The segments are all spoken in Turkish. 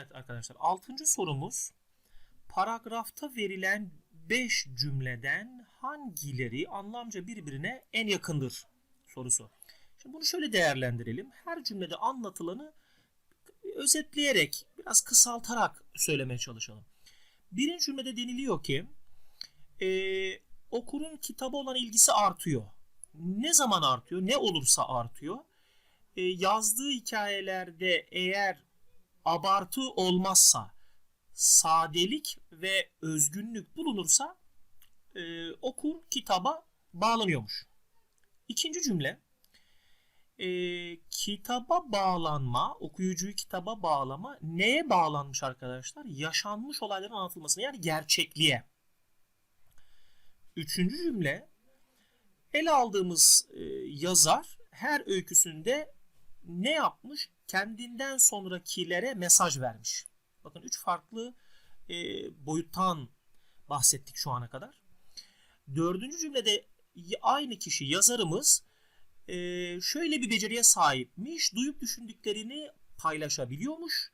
Evet arkadaşlar 6. sorumuz paragrafta verilen 5 cümleden hangileri anlamca birbirine en yakındır sorusu. Şimdi bunu şöyle değerlendirelim. Her cümlede anlatılanı özetleyerek biraz kısaltarak söylemeye çalışalım. Birinci cümlede deniliyor ki e, okurun kitaba olan ilgisi artıyor. Ne zaman artıyor? Ne olursa artıyor. E, yazdığı hikayelerde eğer abartı olmazsa, sadelik ve özgünlük bulunursa e, okur kitaba bağlanıyormuş. İkinci cümle e, kitaba bağlanma, okuyucuyu kitaba bağlama neye bağlanmış arkadaşlar? Yaşanmış olayların anlatılmasına yani gerçekliğe. Üçüncü cümle ele aldığımız e, yazar her öyküsünde ne yapmış? Kendinden sonrakilere mesaj vermiş. Bakın üç farklı e, boyuttan bahsettik şu ana kadar. Dördüncü cümlede aynı kişi yazarımız e, şöyle bir beceriye sahipmiş. Duyup düşündüklerini paylaşabiliyormuş.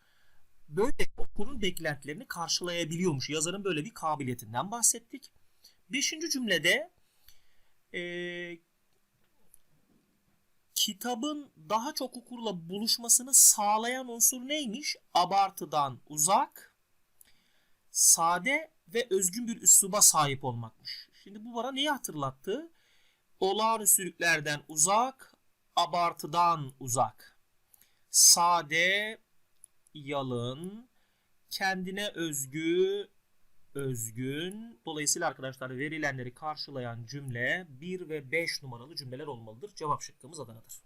Böyle okurun beklentilerini karşılayabiliyormuş. Yazarın böyle bir kabiliyetinden bahsettik. Beşinci cümlede e, kitabın daha çok okurla buluşmasını sağlayan unsur neymiş? Abartıdan uzak, sade ve özgün bir üsluba sahip olmakmış. Şimdi bu bana neyi hatırlattı? Olağanüstülüklerden uzak, abartıdan uzak. Sade, yalın, kendine özgü, özgün. Dolayısıyla arkadaşlar verilenleri karşılayan cümle 1 ve 5 numaralı cümleler olmalıdır. Cevap şıkkımız Adana'dır.